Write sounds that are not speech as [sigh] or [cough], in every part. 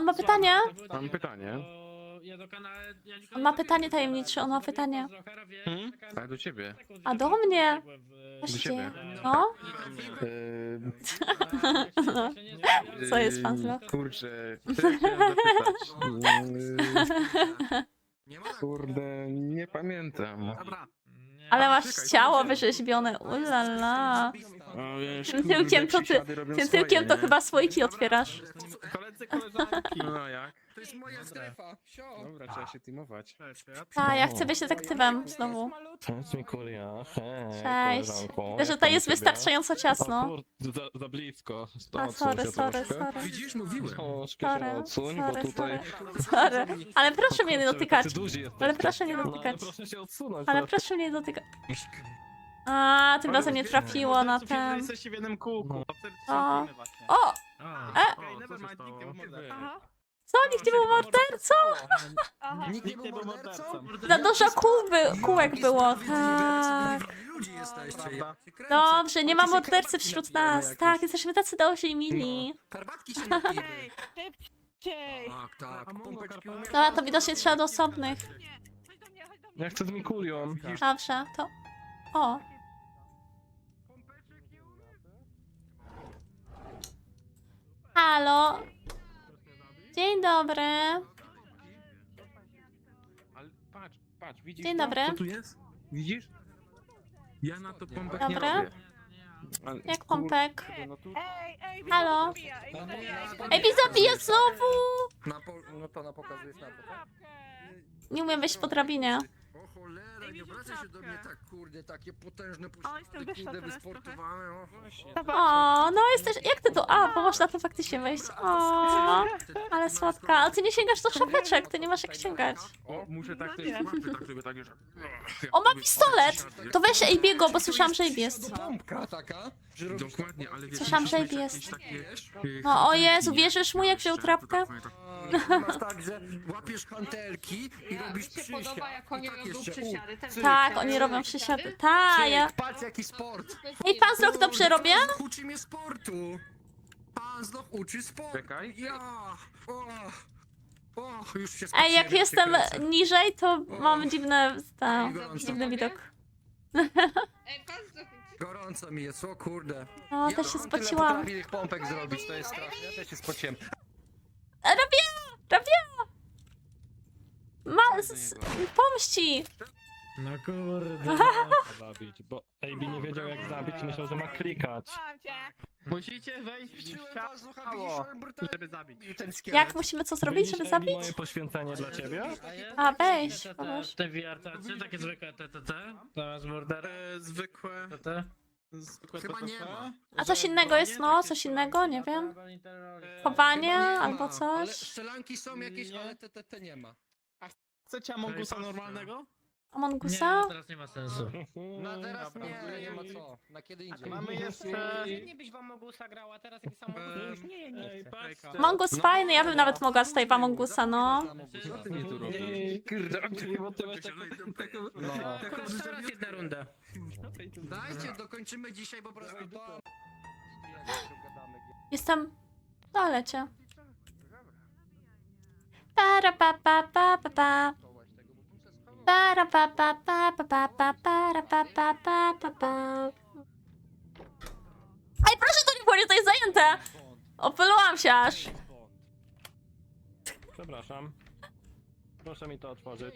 on ma pytanie? Mam pytanie. On ma pytanie tajemnicze, on ma pytanie. Hmm? Ale do ciebie. A do mnie? Do dzieje? No? No. Co jest, pan Zlo? Kurczę, ja chciałem zapytać? Yy, Kurde, nie pamiętam. Ale masz ciało wyrzeźbione, ulala. O, wiesz, Tym tyłkiem to ty, tym swoje, tyłkiem to nie? chyba słoiki otwierasz. Koledzy, koleżanki. No jak? To jest moja strefa. Sio. Dobra, trzeba się teamować. A, ja chcę być detektywem znowu. Cześć Mikulia, hej, Cześć. koleżanko. Wiesz, że to jest ciebie? wystarczająco O ciasno. kur- za, za blisko. A, Odsuń sorry, się sorry, troszkę. sorry. Widzisz, mówiłem. Troszkę Sorry, się odsuń, sorry, bo tutaj... sorry. Ale proszę mnie nie Kurczę, dotykać. Ale proszę nie No, ale dotykać. proszę się odsunąć. Ale no. proszę mnie nie dotykać. A, tym razem nie trafiło na ten. Jesteście w jednym kółku. O. O! E! Co? Nikt nie był mordercą? Nikt nie był mordercą? Za dużo kół by, kółek było, tak. Ludzie jesteście. Ja cię kręcę. Dobrze, nie ma mordercy karpatki wśród nas. jakieś. Tak, jesteśmy tacy dobrzy i mili. Karpatki się napijemy. Szybciej! Tak, tak. Pompeczki. Dobra, to widocznie trzeba do osobnych. Ja chcę z Mikulią. Dobrze, to... O! Halo? Dzień dobry. Ale patrz, patrz, widzisz Dzień to? dobry. Co tu jest? Widzisz? Ja na to pompek nie Dobra. robię. Ale, Jak kur- pompek? No tu... Ej, ej, Halo? zabija, ej, zabija, ej, Ej, mi zabija znowu! Na po... No to na pokazujesz na to, tak? Nie umiem wejść po drabinie. O cholera, nie obracaj się do mnie tak, kurde, takie potężne jestem wyższa kurde, teraz wysportowane. O, O, no jesteś... Jak ty tu... A, bo można tu faktycznie wejść. O, ale słodka. Ale ty nie sięgasz do szafeczek, ty nie masz jak sięgać. O, muszę tak też nie. łapy, tak żeby tak już... O, ma pistolet! To weź Ejbiego, bo słyszałam, że Ejbi jest. Pompka taka, że robisz Dokładnie, ale wiesz... Słyszałam, że mieć jest. takie, y, No, o Jezu, wierzysz mu, jak wziął Tak, trapkę? tak, tak. A, [laughs] Masz tak, że łapiesz hantelki i robisz Mi się przysiad. podoba, jak oni i tak robią jeszcze, u, przysiady. Też cyk, Tak, oni robią przysiady. Ta, ja... Patrz jaki sport. Ej, pan Zlok dobrze robię? Pan Zloch uczy mnie sportu. Pan Zloch uczy sportu. Czekaj. Ja. O. O, już się Ej, jak jestem kręcę. niżej, to mam dziwne... Ta, Gorąco. dziwny widok. Ej, pan Gorąco mi jest, o kurde. O, Ja też się tyle spociłam. potrafię tych pompek zrobić, to jest straszne. Ja też się spociłem. Rabia! Rabia! Ma... s- Pomści! No kurde, [laughs] zabić, bo AB nie wiedział jak zabić, myślał, że ma klikać. Musicie wejść w ciało, żeby zabić. Jak musimy co zrobić, żeby Widzisz, AB, zabić? moje poświęcenie dla ciebie? A, weź, Te, pomóż. te VR-tacy, takie zwykłe TTT, to z Murder zwykłe... TT. Zwykłe Chyba nie ma. A coś innego jest, no? Coś innego? Nie wiem. Chowanie Chyba nie albo Ale coś? strzelanki są jakieś, Nie. ale te, te, te nie ma. Chcecie Amongusa normalnego? Among Nie, teraz nie ma sensu. No teraz Dobra. nie, nie ma co. Na kiedy indziej. Mamy jeszcze... Nie byś wam Mogusa grała, teraz jakiś Em, Nie, nie, Ej, patrz, Among Us fajny, ja bym nawet mogła tutaj w Among Usa, no. Co ty mi tu robisz? Kurde, bo ty masz taką... No. Teraz jedna runda. Dajcie, dokończymy dzisiaj po prostu to. Jestem w toalecie. Para pa pa pa pa pa. Para pa pa pa pa. Ej, proszę to nie powiedzieć, to jest zajęte! Opylułam się aż. Przepraszam. Proszę mi to otworzyć.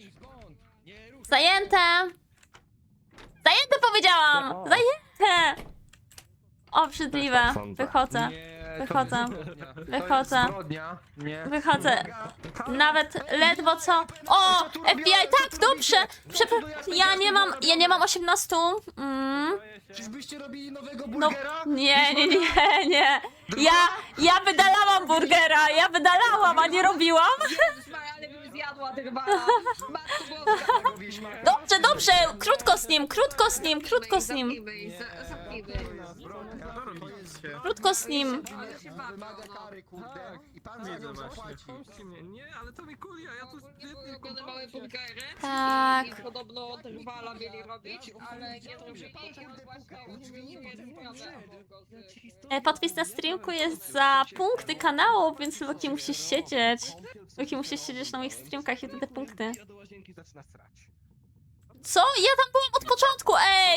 Zajęte! Zajęte powiedziałam! Zajęte! Obrzydliwe. Wychodzę. Wychodzę. Wychodzę. Nie. Wychodzę. Nawet ledwo co. O! FBI, tak, dobrze! Przepra- ja nie mam. Ja nie mam 18. Mm. Czyżbyście robili nowego No, burgera? nie, nie, nie, nie. Ja, ja wydalałam burgera, ja wydalałam, a nie robiłam. Dobrze, dobrze, krótko z nim, krótko z nim, krótko z nim. Zamknijmy ich, za- zamknijmy ich. Co robisz? Się. Krótko z nim. Ale się bawią, Wymaga kary, kurde. Tak. I pan za nią właśnie. zapłaci. Mnie. Nie, ale to Mikulia, ja tu burgery Tak. i podobno drwala mieli robić, ale nie zrobili, poczekam właśnie E, Podpis na streamku jest za punkty kanału, więc Loki musisz siedzieć. Loki musisz siedzieć na moich streamkach i wtedy punkty. Ja do łazienki zacznę srać. Co? Ja tam byłam od początku! Ej,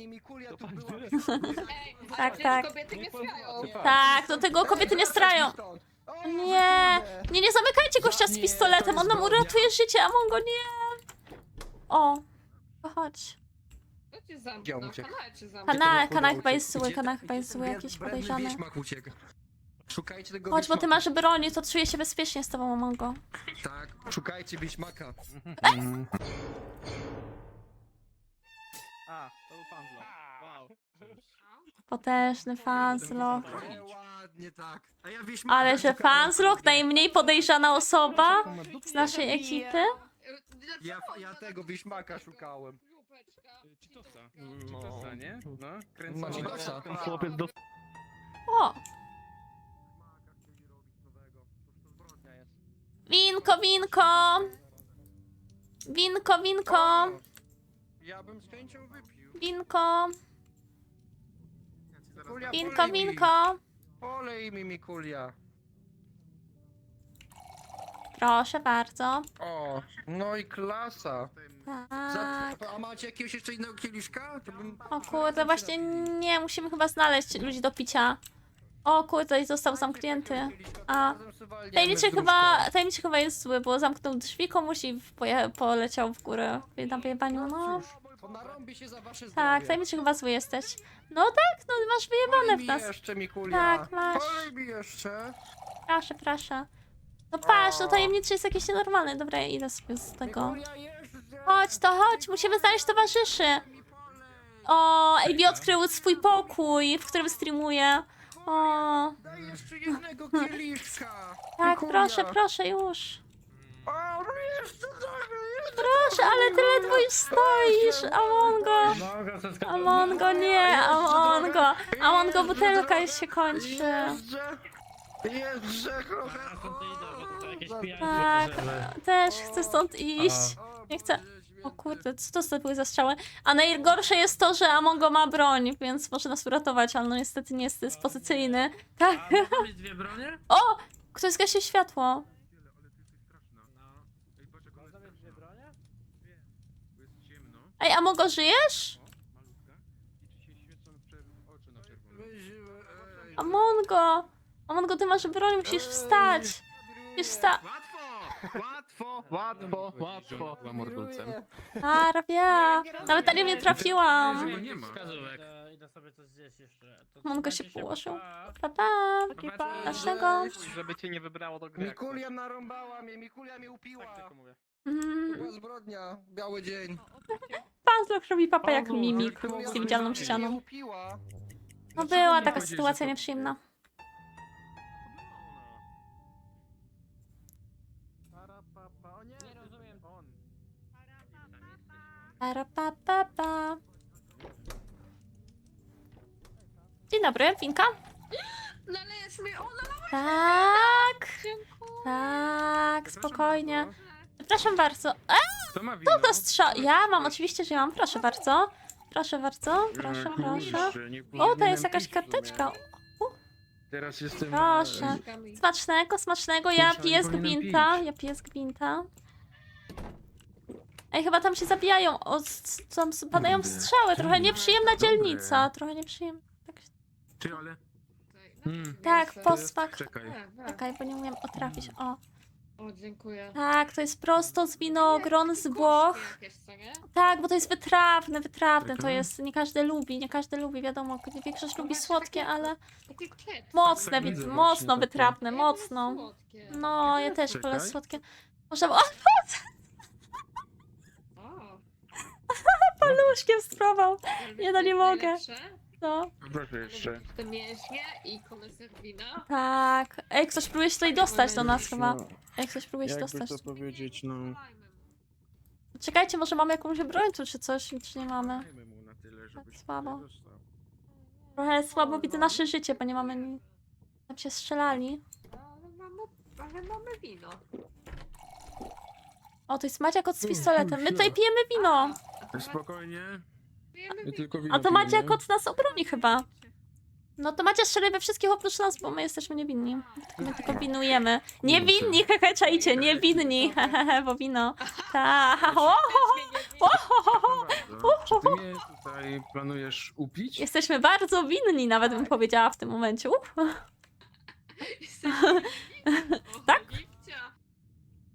pani Mikulia tu była. Ej, Tak, tak, tak. tak. kobiety nie strają. Tak, do tego kobiety nie strają. O, Nie, kurde. nie, nie zamykajcie gościa z pistoletem, to on nam uratuje życie, a Mongo nie. O, chodź. Kto cię Gdzie zamknął? on uciekł? Kanał cię zamknął. Chyba jest zły, ten- chyba jest zły, jakiś podejrzany. wieśmak uciekł. Szukajcie tego Chodź, bo ty wieśmaka. masz broń, to czuję się bezpiecznie z tobą, Mongo. Tak, szukajcie wieśmaka. A, Potężny. Nie, ładnie tak. A ja wieśmaka Ale że kurde. najmniej podejrzana osoba z naszej ekipy. Ja, ja tego wieśmaka szukałem. Citosa. No. Citosa, nie? No, kręcony. Chłopiec do... O, winko, winko. Winko, winko. Ja bym z chęcią wypił. Winko, Mikulia, winko, polej mi. winko. Polej mi Mikulia. Proszę bardzo. O, no i klasa. Za, Tak. a macie jakiegoś jeszcze innego kieliszka? To bym... O kurde, właśnie nie, musimy chyba znaleźć ludzi do picia. O kurde, i został zamknięty. A, Tajemniczy chyba, tajemniczy chyba jest zły, bo zamknął drzwi komuś i poje, poleciał w górę na wyjebaniu, no. To narąbi się za wasze zdrowie. Tak, tajemniczy chyba zły jesteś. No tak, no masz wyjebane w nas. jeszcze, Mikulia. Tak, masz. Polej mi jeszcze. Proszę, proszę. No patrz, no tajemniczy jest jakiś nienormalny. Dobra, ja idę sobie z tego. Mikulia. Chodź, to chodź, musimy znaleźć towarzyszy. O, AB odkrył swój pokój, w którym streamuje. O, Daj jeszcze jednego kieliszka. tak, Mikulia. proszę, proszę, już. Proszę, ale ty ledwo już stoisz, Amongo. Amongo, nie, Amongo. Amongo, butelka już się kończy. Trochę. Tak, też chcę stąd iść. Nie chcę. O kurde, co to były za strzały? A najgorsze jest to, że Amongo ma broń, więc może nas uratować, ale no niestety nie jest dyspozycyjny. Tak. A mogą mieć dwie bronie? O! Ktoś zgasił światło. Ej, Amongo, żyjesz? Weź, e, Amongo! Amongo, ty masz broń, musisz wstać. Musisz wstać. Łatwo! Łatwo! Łatwo! A, Rabia. Nawet na nie trafiłam. Nie ma. Wskazówek. Idę sobie coś zjeść jeszcze. To Mongo się położył. pa. Pa, pa. Dlaczego? Żeby cię nie wybrało do gry. Mikulia narąbała mnie, Mikulia mnie upiła. Tak tylko mówię. Mm, Była zbrodnia, biały dzień. Robi papa jak mimik jak z niewidzialną ścianą. upiła. No Dlaczego była nie taka powiedzieć, sytuacja to- nieprzyjemna. O nie, nie rozumiem. On. Para, pa, pa, pa. Dzień dobry, Winka. Nalejesz mi, o, nalejesz Tak, Dziękuję. tak, spokojnie. Przepraszam bardzo. E, To ma wino. to strzał. Ja mam, oczywiście, że mam. Proszę bardzo. Proszę bardzo, proszę, proszę. O, to jest jakaś karteczka. Teraz jestem... Proszę. Smacznego, smacznego. Ja Kurczę, piję z nie powinienem gwinta. pić. Ja piję z gwinta. Ej, chyba tam się zabijają. O, s- tam s- padają Kurde. strzały. Trochę nieprzyjemna Dobre. dzielnica. Trochę nieprzyjemna. Tak, Ty, ale... No, Mm. tak posmak. Czekaj. Tak, tak. Czekaj, bo nie umiem otrafić. O, O, dziękuję. tak, to jest prosto z winogron, z Włoch. jakieś, co nie? Tak, bo to jest wytrawne, wytrawne to jest. Nie każdy lubi, nie każdy lubi, wiadomo. Większość lubi słodkie, ale Takie mocne, tak wi- widzę mocno takie. wytrawne, Ja mocno. słodkie. No, ja też wolę Czekaj. słodkie. Można. O, O, [laughs] paluszkiem spróbował. Nie, no nie mogę. najlepsze. No, Proszę jeszcze. Te mięśnie i koneser wina. tak. Ej, ktoś próbuje się tutaj dostać do nas chyba. Ej, ktoś próbuje się Jakby dostać. to powiedzieć, no... Czekajcie, może mamy jakąś broń tu czy coś, czy nie mamy. Dajmy mu na tyle, Tak słabo. Trochę słabo widzę nasze życie, bo nie mamy... ni- Tam się strzelali. Ale mamy, ale mamy wino. O, to jest Maciak kot z pistoletem. My tutaj pijemy wino. Spokojnie. My tylko wino A to Maciak pijemy. kot nas obroni chyba. No to Macia strzelaj we wszystkich oprócz nas, bo my jesteśmy niewinni. My tylko winujemy. Niewinni, hehe, czajcie, niewinni, hehehe, bo wino. Ta, o, Czy ty mnie tutaj planujesz upić? Jesteśmy bardzo winni, nawet bym powiedziała w tym momencie. Uf. Tak?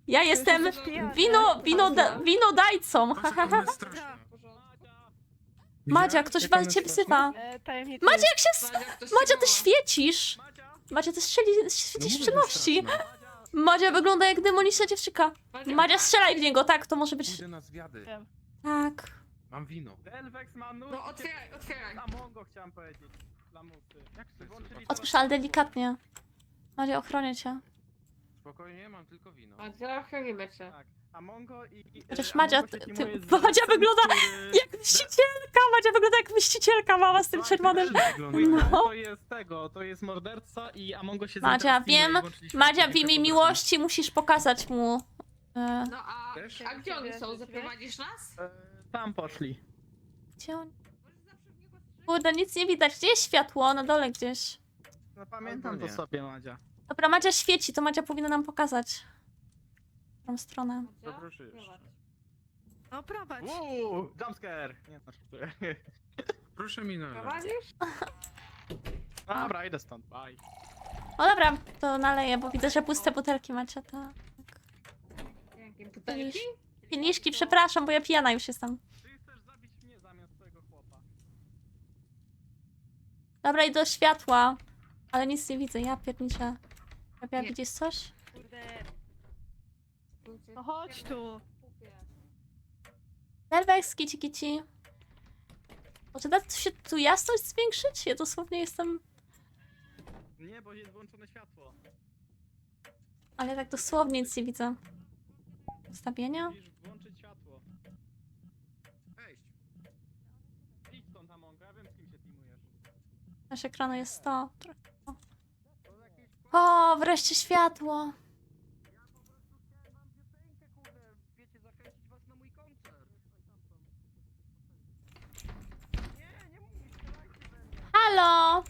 Ja jestem wino, wino, da, winodajcą. Straszne. Madzia, ktoś was cię wzywa. E, tajemniczy. Madzia, jak się... s- Madzia, ty świecisz. Madzia, ty strzeli, No świecisz w ciemności. straszne. Madzia wygląda jak demoniczna dziewczyka. Madzia, strzelaj w niego, tak, to może być... Idę na zwiady. Tak. Mam wino. Delvex ma nóż. No otwieraj, otwieraj. Amongo chciałem powiedzieć. Lamusy. Jak Włączyli Otwórz, ale delikatnie. Madzia, ochronię cię. Spokojnie, mam tylko wino. Madzia, chronimy cię. Tak. Amongo i... i Chociaż Madzia, się ty- ty- Madzia wygląda który- Jak mścicielka! Madzia wygląda jak mścicielka mała z tym czerwonym... No. To jest tego, to jest morderca i Amongo się Madzia, wiem, Madzia, w imię miłości musisz pokazać mu... E, No a, Też? a gdzie oni są? Zaprowadzisz nas? E, Tam poszli. gdzie on... Kurde, nic nie widać. Gdzie jest światło? Na dole gdzieś. No pamiętam to sobie, Madzia. Dobra, Madzia świeci, to Madzia powinna nam pokazać. Tą stronę. Dobrze. No prowadź. Uuu, jumpscare! Nie, znaczy, [laughs] Proszę mi nalać. Prowadzisz? [laughs] Dobra, idę stąd, bye. O dobra, to naleję, bo widzę, że puste butelki macie. Tak. Jakie butelki? Pieniszki, przepraszam, bo ja pijana już jestem. Ty chcesz zabić mnie zamiast twojego chłopa. Dobra, i do światła. Ale nic nie widzę, ja pierniczę. Rabia, Nie. widzisz coś? Kurde. No chodź tu. Delvex, kici kici. Może da się tu jasność zwiększyć? Ja dosłownie jestem... Nie, bo jest włączone światło. Ale tak dosłownie nic nie widzę. Ustawienia? Musisz włączyć światło. Wejść. Idź stąd, Amongo, ja wiem z kim się teamujesz. Nasz ekranu jest 100. Trochę. O, wreszcie światło. Halo!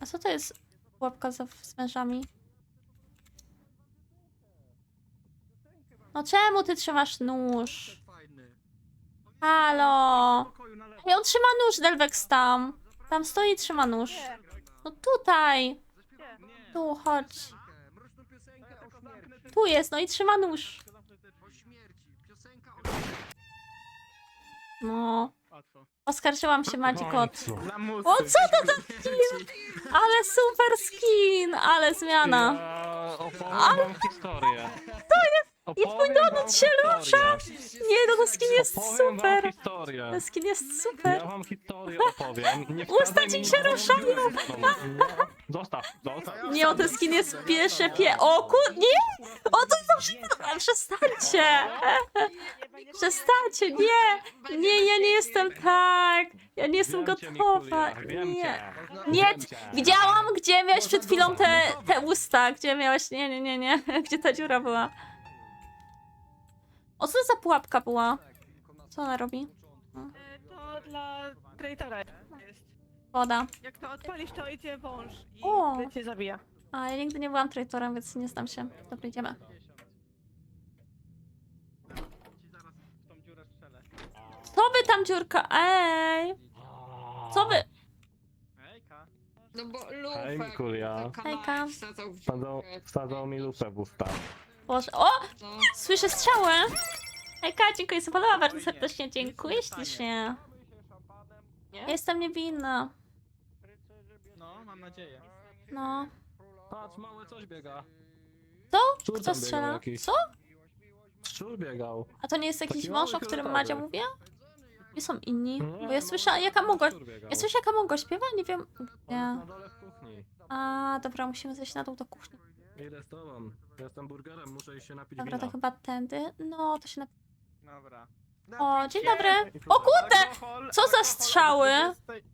A co to jest łapka z, z mężami? No czemu ty trzymasz nóż? Halo! W pokoju na lewo. Ej, on trzyma nóż, Delvex tam. Tam stoi i trzyma nóż. No tutaj. Tu, chodź. Tu jest, no i trzyma nóż. No. Oskarżyłam się Madzi kot. O, co to za Ale super skin! Ale zmiana. Historię. To jest... Opowiem wam się historię. Nie, skin jest Opowiem wam super. historię. Ten skin jest Ja super. wam historię opowiem. Nie Usta wsadzaj ci mi się ruszają. Zostaw, zostaw. Nie, o ten skin jest piesze pie... O kur... Nie! O, to zawsze... Przestańcie! Przestańcie, nie! Nie, ja nie jestem tak! Ja nie jestem Wiem cię, gotowa. Mikulia, wiem Nie. cię. Nie, Wiem cię. widziałam, gdzie miałeś przed chwilą te, te usta, gdzie miałeś... Nie, nie, nie, nie. [laughs] Gdzie ta dziura była. O, co to za pułapka była? Co ona robi? E, To dla traitora jest. Woda. Jak to odpalisz, to idzie wąż i O. wtedy cię zabija. A, ja nigdy nie byłam traitorem, więc nie znam się. Dobra, idziemy. Co wy tam, dziurka? Ej! Co wy... Hejka. No bo Hej, kanału Hejka. wsadzał w Wsadzą, dziurę. wsadzą mi lupę w usta. Boże. O! No. Słyszę strzały! Hejka, dziękuję za followa, bardzo serdecznie dziękuję ślicznie. Ja Jestem niewinna. No, mam nadzieję. No. Patrz, małe coś biega. Co? Kto strzela? Co? Szczur biegał. A to nie jest jakiś Taki wąż, o którym fioletowy. Madzia mówię? Gdzie są inni? Nie, Bo ja no, słyszę, jaka mogła... szczur biegał. Ja słyszę, jaka mogła śpiewa? Nie wiem... On Nie. jest na dole w kuchni. A, dobra, musimy zejść na dół do kuchni. Idę z tobą. Jestem burgerem, muszę iść się napić Dobra, to wina. chyba tędy. No, to się na... Dobra. O, dzień dobry. O kurde! Alkohol, Co za alkohol strzały? od 20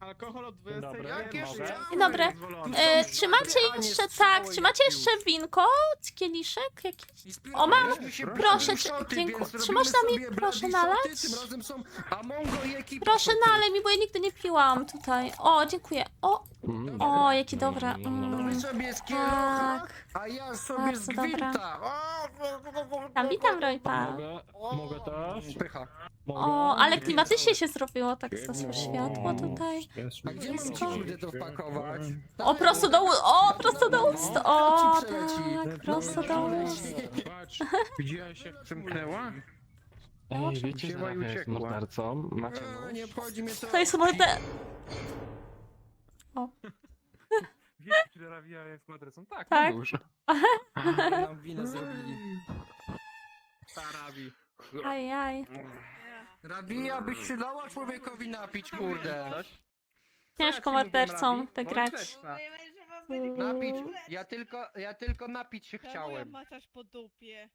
Alkohol od 20. Dobry, Jakie mogę? Dzień dobry. E, czy macie A nie jeszcze, strzały, tak, czy macie jeszcze winko? Kieliszek jakiś? I O, mam. Proszę, czy- dziękuję. Czy można mi proszę nalać? Proszę nalej mi, bo ja nigdy nie piłam tutaj. O, dziękuję. O, Mm. o, jakie dobre. Mm, wy sobie z Tak. a ja sobie z Bardzo dobra. gwinta. Tam witam, Rojpa. Mogę, mogę też? Pycha. Mogę? O, ale klimatycznie się zrobiło, tak zasło światło tutaj. A gdzie mam ci Blisko. kurde to wpakować? O, prosto do ust, o, prosto do ust, o, Ci przeleci. tak, prosto do ust. Patrz, widziałeś jak przymknęła? Ej, wiecie, że Wzięła i Rafia jest uciekła. mordercą? Macie A, nóż? nie obchodzi mnie to. To jest morder... [laughs] Wiesz, czy Rawia jest matrycą? Tak, Tak. no już. [laughs] Nam winę zrobili. Tarabi. Ajaj. Rabija byś się dała człowiekowi napić, kurde. Ciężko mordercą to grać. Napić. Ja tylko, ja tylko napić się Chciałem. chciałem. Macasz po dupie.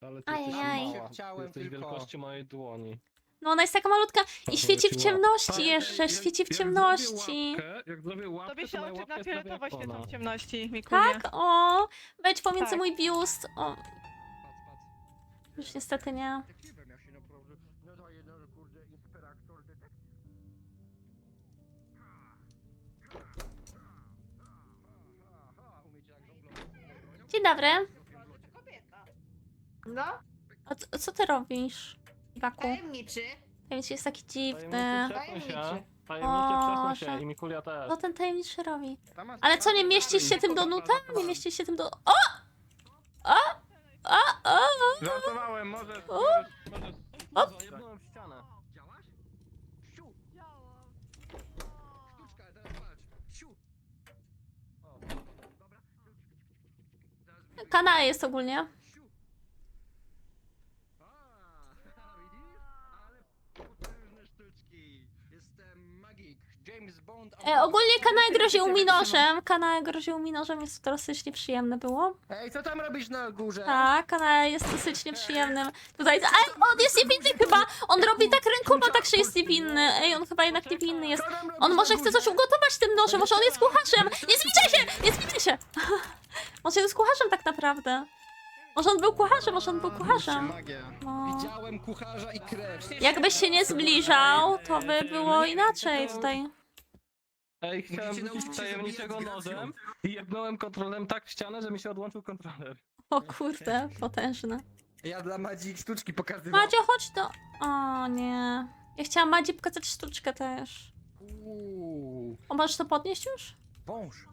Ale ty Ajajaj. jesteś mała. Chciałem Jesteś tylko. wielkości mojej dłoni. No ona jest taka malutka i świeci w ciemności jeszcze, świeci w ciemności. Jak zrobię łapkę, Tobie to się oczy na fioletowo świecą w ciemności. Tak? O, wejdź pomiędzy Tak. mój biust. O, Patrz, patrz. już niestety nie. Detektywem ja się naprawdę nadaję na kurde inspektor detektyw. Umiecie jak żonglować? Dzień dobry. No, A co, co ty robisz, Iwaku? tajemniczy. Tajemniczy jest taki dziwny. Tajemniczy przesuń się. Tajemniczy. Się i Mikulia też. Co ten tajemniczy robi? Tam masz- Ale co, nie mieścisz się tym do nuta? Nie mieścisz się tym do... O! O! O! O! Żartowałem, możesz, O! możesz, możesz. O! Zajebnąłem w ścianę. Działasz? Siu! Działam. Sztuczka, teraz patrz. Siu! O, dobra. Kanał jest ogólnie. Siu! A, widzisz? Ale potężne sztuczki. Jestem magik. James Bond. E, ogólnie kanał groził mi nożem. Kanał mi nożem, jest to dosyć nieprzyjemne było. Ej, co tam robisz na górze? Tak, kanał jest dosyć nieprzyjemnym. Tutaj, ej, on jest niewinny chyba! On robi tak rękoma, tak, że jest niewinny. Ej, on chyba jednak niewinny jest. On może chce coś ugotować tym nożem, może on jest kucharzem! Nie zbliżaj się! Nie zbliżaj się! [laughs] Może jest kucharzem tak naprawdę. Może on był kucharzem, może on był kucharzem. Magia. No. Widziałem kucharza i krew. Jakbyś się nie zbliżał, to by było inaczej tutaj. Ej, chciałem Musicie nauczyć rzucić się tajemniczego zabijać z nożem i jebnąłem kontrolerem tak w ścianę, że mi się odłączył kontroler. O kurde, potężne. Ja dla Madzi sztuczki pokazywałem. Madzio, chodź do... O nie. Ja chciałam Madzi pokazać sztuczkę też. Uuu, O, możesz to podnieść już? wąż.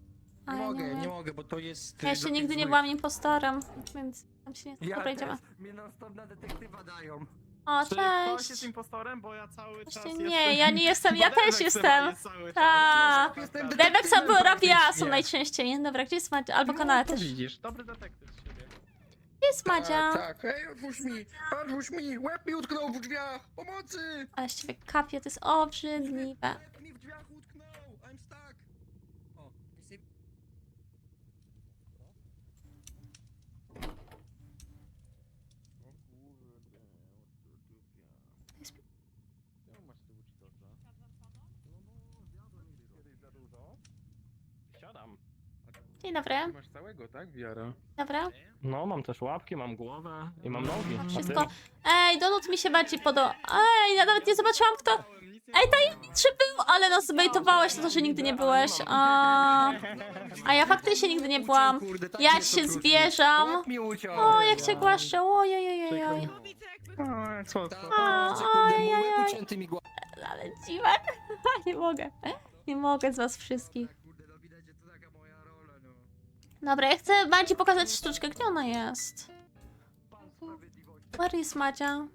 A, Nie ja mogę, nie mogę, bo to jest... Ja y, jeszcze dla nigdy tych nie złych. byłam impostorem, więc tam się nie... Ja Dobra, idziemy. też. Mnie non stop na detektywa dają. O, Czy ktoś jest cześć. impostorem? Bo ja cały czas Właśnie jestem... nie, ja nie [laughs] jestem, ja też jestem. jest cały czas. Ta. Jestem Delvex albo Rabia są faktycznie. najczęściej. Dobra, gdzie jest Madzia? Albo No, kanał to też. widzisz, dobry detektyw z siebie. Jest Madzia? Tak, tak. Ej, otwórz mi! Otwórz mi! Łeb mi utknął w drzwiach! Pomocy! Ale z ciebie kapie, to jest obrzydliwe. Łeb mi w drzwiach utknął! I'm stuck! O, nic nie... Siadam. Dzień dobry. Masz całego, tak, wiara? Dobra. No, mam też łapki, mam głowę i mam nogi. A ty? Wszystko. Ej, Donut mi się bardziej podoba. Ej, ja nawet nie zobaczyłam kto. Ej, tajemniczy był, ale nas zbejtowałeś na to, że nigdy nie byłeś. A, a ja faktycznie nigdy nie byłam. Ja się zbierzam. Łeb mi uciął! O, jak cię głaszczę. Ojojojoj. No widzę jakby... O, jak słodko. Tak, A, oj. ucięty mi głowę. Ale dziwak. [laughs] Nie mogę. Nie mogę z was wszystkich. Kurde, no widać, że to taka moja rola, no. Dobra, ja chcę Madzi pokazać sztuczkę. Gdzie ona jest? Where is Madzia?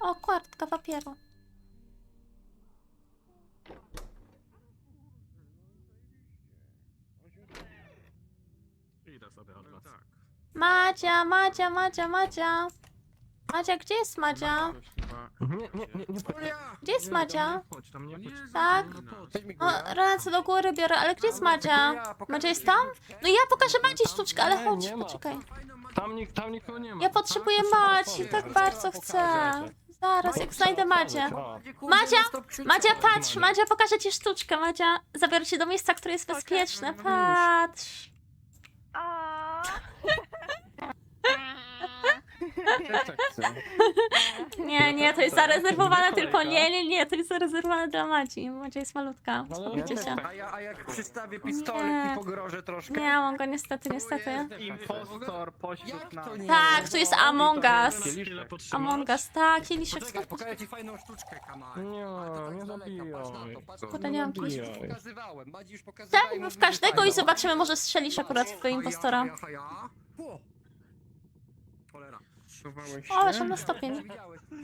O, kartka papieru. Idę sobie od was. Madzia, Madzia, Madzia, Madzia. Madzia, gdzie jest Madzia? Nie, nie, nie, nie. Julia! Gdzie jest Madzia? Nie chodź tam, nie chodź. Tak? Weź mi O, górę. ręce do góry biorę, ale gdzie jest Madzia? Madzia jest tam? No ja pokażę Maci sztuczkę, ale Nie, chodź, nie poczekaj. Tam, nik- tam nikogo nie ma. Ja potrzebuję otworzyć. tak bardzo chcę. Zaraz, jak znajdę Kurde, Madzia. Madzia, patrz, Madzia, pokażę ci sztuczkę, Madzia. Zabiorę cię do miejsca, które jest bezpieczne. Patrz. [laughs] Nie, nie, to jest zarezerwowane tylko. Nie, nie, nie, to jest zarezerwowane dla Madzi. Madzia jest malutka. No, Skupcie się. A ja, a jak przystawię pistolet Nie. i pogrożę troszkę? Nie mam go niestety, niestety. Impostor pośród nas. Tak, tu jest Among Us. Among Us, tak, kieliszek Poczekaj, z pokażę ci fajną sztuczkę, Kamal. Nie, tak nie zabijaj. Kurde, nie mam pokazywałem, Madzi już pokazywałem. Tak, w każdego i zobaczymy, może strzelisz akurat w impostora. O! Cholera. Schowałeś się? O, że na stopień.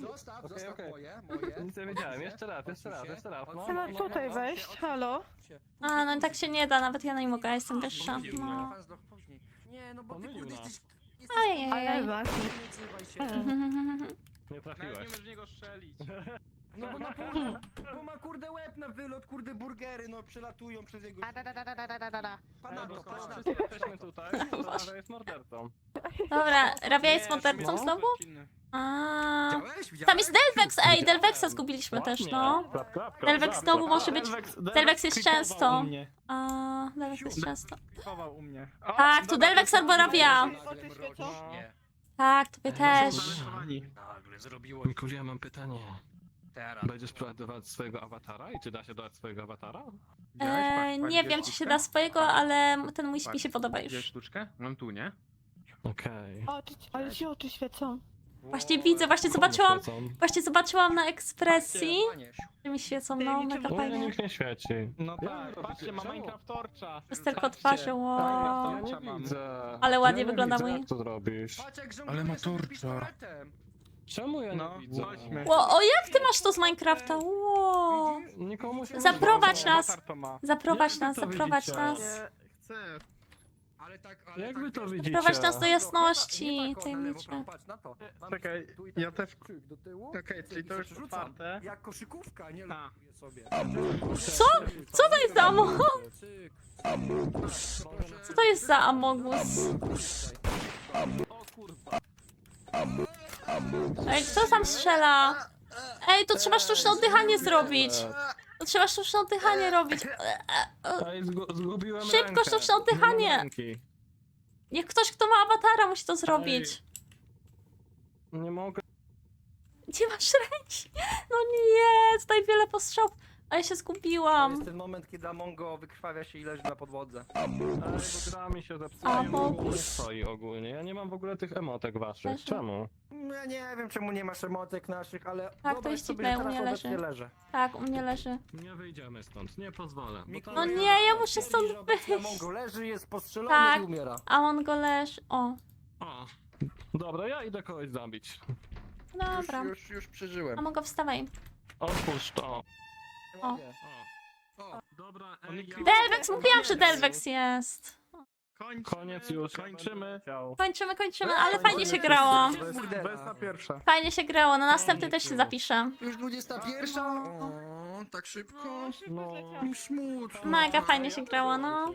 Zostaw, Okej, zostaw okej. moje, moje. Nic nie wiedziałem. Jeszcze raz, jeszcze raz, jeszcze raz. No. Chcę tutaj wejść, halo? A, no tak się nie da, nawet ja nie mogę, jestem wyższa. No. Nie, no bo ty Pomylił kurde nas. jesteś... Ajajaj. właśnie. Nie Nie trafiłeś. umiesz w niego strzelić. [laughs] No bo na kurde, bo ma kurde łeb na wylot, kurde burgery, no przelatują przez jego... Pan na to, patrz na to. Wszyscy jesteśmy tutaj, to [laughs] jest mordercą. Dobra, Rabia jest mordercą Nie, znowu? A. Widziałeś? Widziałeś? Tam jest Delvex, ej, Delvexa zgubiliśmy też, no. Klap, klap, klap, Delvex klap, znowu klap. może być... Delvex jest często. A, Delvex jest często. Creepował u mnie. O, Tak, tu dobra, Delvex to albo są Rabia. Oczy świecą? Nie. Tak, tobie też. zalesowani. Nagle zrobiło mam pytanie. Teraz. Będziesz prowadzić swojego awatara i czy da się dodać swojego awatara? E, nie wiem, czy się da swojego, ale ten mój mi się podoba już. sztuczkę? Mam tu, nie? Okej. Oczy, ale się oczy świecą. Właśnie widzę, właśnie zobaczyłam, właśnie zobaczyłam na ekspresji, że mi świecą, no, mega U mnie fajnie. nikt nie świeci. No tak, robię patrzcie, ma czemu? Minecraft Torcha. To jest tylko twarzy, wow. Ja Torcza nie mam. widzę. Ale ładnie ja nie wygląda widzę, mój. Jak to zrobisz? Patrz jak Ale ma torcza. Czemu ja nie No, widzę? chodźmy. Ło, o, jak ty masz to z Minecrafta? Wow. Nikomu się nie Zaprowadź nas. Awatar to ma. Zaprowadź Jak wy nas, to zaprowadź widzicie? nas. Chcę. Ale tak, ale Jak tak, wy to wiesz, widzicie? Zaprowadź nas do Nie jasności tak, o, na lewo, tajemnicze. prawo, Patrz na to. Mam Czekaj, tu i ja też... krzyk do tyłu. Okej, czyli to już otwarte. Jak koszykówka, nie A. lubię sobie. Co? Co to jest za Among Cyk. Co to jest za Amogus? O kurwa. Ej, kto tam strzela? Ej, to trzeba sztuczne oddychanie zrobić. To trzeba sztuczne oddychanie robić. E, e, e. Ej, zgu- zgubiłem Szybko, rękę. sztuczne oddychanie. Nie mam ręki. Niech ktoś, kto ma awatara, musi to zrobić. Nie mogę. Gdzie masz ręki? No nie, tutaj wiele postrzałów. A ja się To zgubiłam. jest ten moment, kiedy Amongo wykrwawia się i leży na podłodze. Ej, bo gra mi się zepsuła A, i ogólnie nie stoi ogólnie. Ja nie mam w ogóle tych emotek waszych. Też nie. Czemu? No Ja nie wiem, czemu nie masz emotek naszych, ale to wyobraź jest dziwne, u mnie leży. leżę. Tak, u mnie leży. Nie wyjdziemy stąd, nie pozwolę. Bo to... No nie, ja muszę stąd wyjść. Amongo leży, jest postrzelony Tak. i umiera. A on go leży. O, O. Dobra, ja idę kogoś zabić. dobra. Już, już, już przeżyłem. A mogę wstawaj. Otwórz to. O. O. O. Dobra, ej, ja... Delvex, mówiłam, że Delvex jest. Kończymy. Koniec już. Kończymy. Kończymy, kończymy, ale fajnie się grało. Pierwsze. Fajnie się grało, na następny też się zapiszę. Już 21? O, tak szybko? No, No. smutno. Mega fajnie się grało, no.